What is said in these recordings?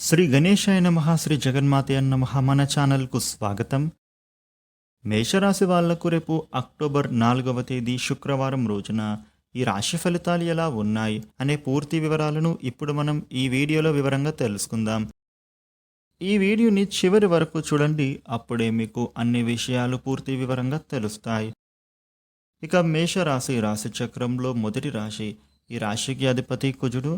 శ్రీ గణేశాయ నమ శ్రీ జగన్మాతే నమ మన ఛానల్కు స్వాగతం. మేషరాశి వాళ్ళకు రేపు అక్టోబర్ నాలుగవ తేదీ శుక్రవారం రోజున ఈ రాశి ఫలితాలు ఎలా ఉన్నాయి అనే పూర్తి వివరాలను ఇప్పుడు మనం ఈ వీడియోలో వివరంగా తెలుసుకుందాం. ఈ వీడియోని చివరి వరకు చూడండి అప్పుడే మీకు అన్ని విషయాలు పూర్తి వివరంగా తెలుస్తాయి. ఇక మేషరాశి రాశి చక్రంలో మొదటి రాశి. ఈ రాశికి అధిపతి కుజుడు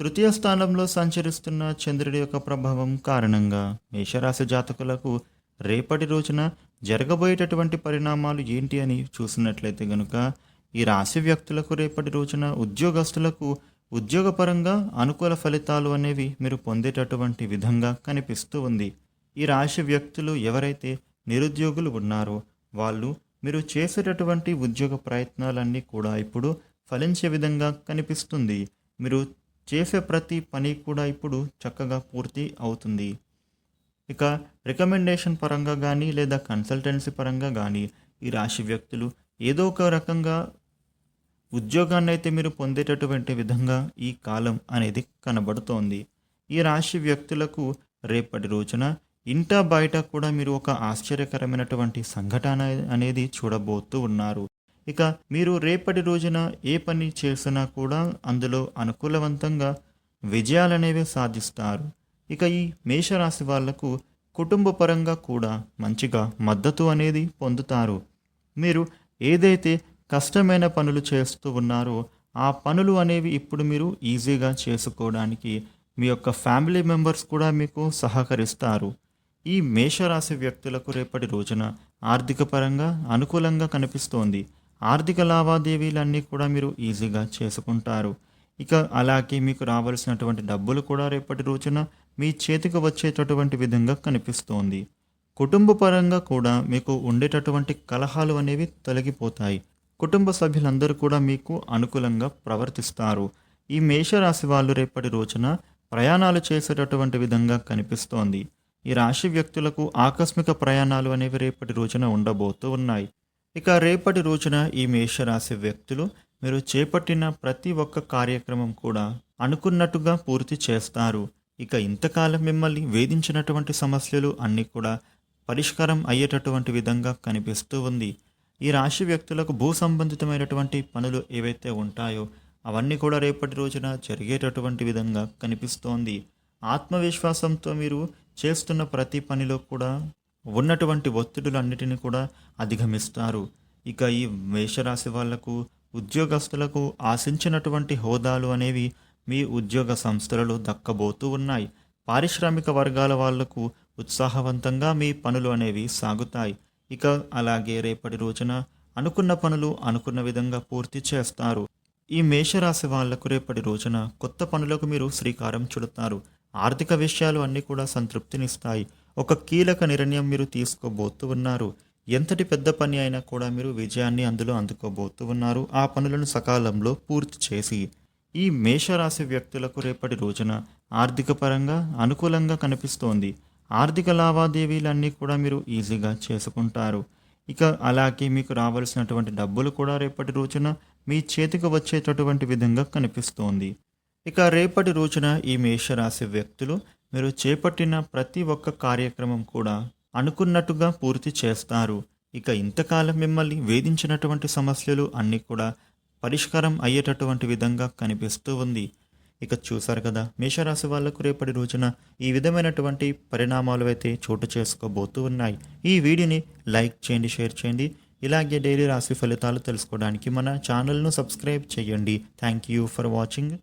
తృతీయ స్థానంలో సంచరిస్తున్న చంద్రుడి యొక్క ప్రభావం కారణంగా మేషరాశి జాతకులకు రేపటి రోజున జరగబోయేటటువంటి పరిణామాలు ఏంటి అని చూసినట్లయితే గనుక ఈ రాశి వ్యక్తులకు రేపటి రోజున ఉద్యోగస్తులకు ఉద్యోగపరంగా అనుకూల ఫలితాలు అనేవి మీరు పొందేటటువంటి విధంగా కనిపిస్తూ ఉంది. ఈ రాశి వ్యక్తులు ఎవరైతే నిరుద్యోగులు ఉన్నారో వాళ్ళు మీరు చేసేటటువంటి ఉద్యోగ ప్రయత్నాలన్నీ కూడా ఇప్పుడు ఫలించే విధంగా కనిపిస్తుంది. మీరు చేసే ప్రతి పని కూడా ఇప్పుడు చక్కగా పూర్తి అవుతుంది. ఇక రికమెండేషన్ పరంగా కానీ లేదా కన్సల్టెన్సీ పరంగా కానీ ఈ రాశి వ్యక్తులు ఏదో ఒక రకంగా ఉద్యోగాన్ని అయితే మీరు పొందేటటువంటి విధంగా ఈ కాలం అనేది కనబడుతోంది. ఈ రాశి వ్యక్తులకు రేపటి రోజున ఇంట బయట కూడా మీరు ఒక ఆశ్చర్యకరమైనటువంటి సంఘటన అనేది చూడబోతూ ఉన్నారు. ఇక మీరు రేపటి రోజున ఏ పని చేసినా కూడా అందులో అనుకూలవంతంగా విజయాలనేవి సాధిస్తారు. ఇక ఈ మేషరాశి వాళ్ళకు కుటుంబ పరంగా కూడా మంచిగా మద్దతు అనేది పొందుతారు. మీరు ఏదైతే కష్టమైన పనులు చేస్తూ ఉన్నారో ఆ పనులు అనేవి ఇప్పుడు మీరు ఈజీగా చేసుకోవడానికి మీ యొక్క ఫ్యామిలీ మెంబర్స్ కూడా మీకు సహకరిస్తారు. ఈ మేషరాశి వ్యక్తులకు రేపటి రోజున ఆర్థిక పరంగా అనుకూలంగా కనిపిస్తోంది. ఆర్థిక లావాదేవీలన్నీ కూడా మీరు ఈజీగా చేసుకుంటారు. ఇక అలాగే మీకు రావాల్సినటువంటి డబ్బులు కూడా రేపటి రోజున మీ చేతికి వచ్చేటటువంటి విధంగా కనిపిస్తోంది. కుటుంబ పరంగా కూడా మీకు ఉండేటటువంటి కలహాలు అనేవి తొలగిపోతాయి. కుటుంబ సభ్యులందరూ కూడా మీకు అనుకూలంగా ప్రవర్తిస్తారు. ఈ మేషరాశి వాళ్ళు రేపటి రోజున ప్రయాణాలు చేసేటటువంటి విధంగా కనిపిస్తోంది. ఈ రాశి వ్యక్తులకు ఆకస్మిక ప్రయాణాలు అనేవి రేపటి రోజున ఉండబోతూ ఉన్నాయి. ఇక రేపటి రోజున ఈ మేషరాశి వ్యక్తులు మీరు చేపట్టిన ప్రతి ఒక్క కార్యక్రమం కూడా అనుకున్నట్టుగా పూర్తి చేస్తారు. ఇక ఇంతకాలం మిమ్మల్ని వేధించినటువంటి సమస్యలు అన్నీ కూడా పరిష్కారం అయ్యేటటువంటి విధంగా కనిపిస్తూ ఉంది. ఈ రాశి వ్యక్తులకు భూ సంబంధితమైనటువంటి పనులు ఏవైతే ఉంటాయో అవన్నీ కూడా రేపటి రోజున జరిగేటటువంటి విధంగా కనిపిస్తోంది. ఆత్మవిశ్వాసంతో మీరు చేస్తున్న ప్రతి పనిలో కూడా ఉన్నటువంటి ఒత్తిడులన్నిటిని కూడా అధిగమిస్తారు. ఇక ఈ మేషరాశి వాళ్ళకు ఉద్యోగస్తులకు ఆశించినటువంటి హోదాలు అనేవి మీ ఉద్యోగ సంస్థలలో దక్కబోతూ ఉన్నాయి. పారిశ్రామిక వర్గాల వాళ్ళకు ఉత్సాహవంతంగా మీ పనులు అనేవి సాగుతాయి. ఇక అలాగే రేపటి రోజున అనుకున్న పనులు అనుకున్న విధంగా పూర్తి చేస్తారు. ఈ మేషరాశి వాళ్ళకు రేపటి రోజున కొత్త పనులకు మీరు శ్రీకారం చుడతారు. ఆర్థిక విషయాలు అన్నీ కూడా సంతృప్తినిస్తాయి. ఒక కీలక నిర్ణయం మీరు తీసుకోబోతూ ఉన్నారు. ఎంతటి పెద్ద పని అయినా కూడా మీరు విజయాన్ని అందులో అందుకోబోతూ ఉన్నారు. ఆ పనులను సకాలంలో పూర్తి చేసి ఈ మేషరాశి వ్యక్తులకు రేపటి రోజున ఆర్థిక పరంగా అనుకూలంగా కనిపిస్తోంది. ఆర్థిక లావాదేవీలన్నీ కూడా మీరు ఈజీగా చేసుకుంటారు. ఇక అలాగే మీకు రావాల్సినటువంటి డబ్బులు కూడా రేపటి రోజున మీ చేతికి వచ్చేటటువంటి విధంగా కనిపిస్తోంది. ఇక రేపటి రోజున ఈ మేషరాశి వ్యక్తులు మీరు చేపట్టిన ప్రతి ఒక్క కార్యక్రమం కూడా అనుకున్నట్టుగా పూర్తి చేస్తారు. ఇక ఇంతకాలం మిమ్మల్ని వేధించినటువంటి సమస్యలు అన్నీ కూడా పరిష్కారం అయ్యేటటువంటి విధంగా కనిపిస్తూ ఉంది. ఇక చూసారు కదా మేషరాశి వాళ్ళకు రేపటి రోజున ఈ విధమైనటువంటి పరిణామాలు అయితే చోటు చేసుకోబోతూ ఉన్నాయి. ఈ వీడియోని లైక్ చేయండి షేర్ చేయండి. ఇలాగే డైలీ రాశి ఫలితాలు తెలుసుకోవడానికి మన ఛానల్ను సబ్స్క్రైబ్ చేయండి. Thank you for watching.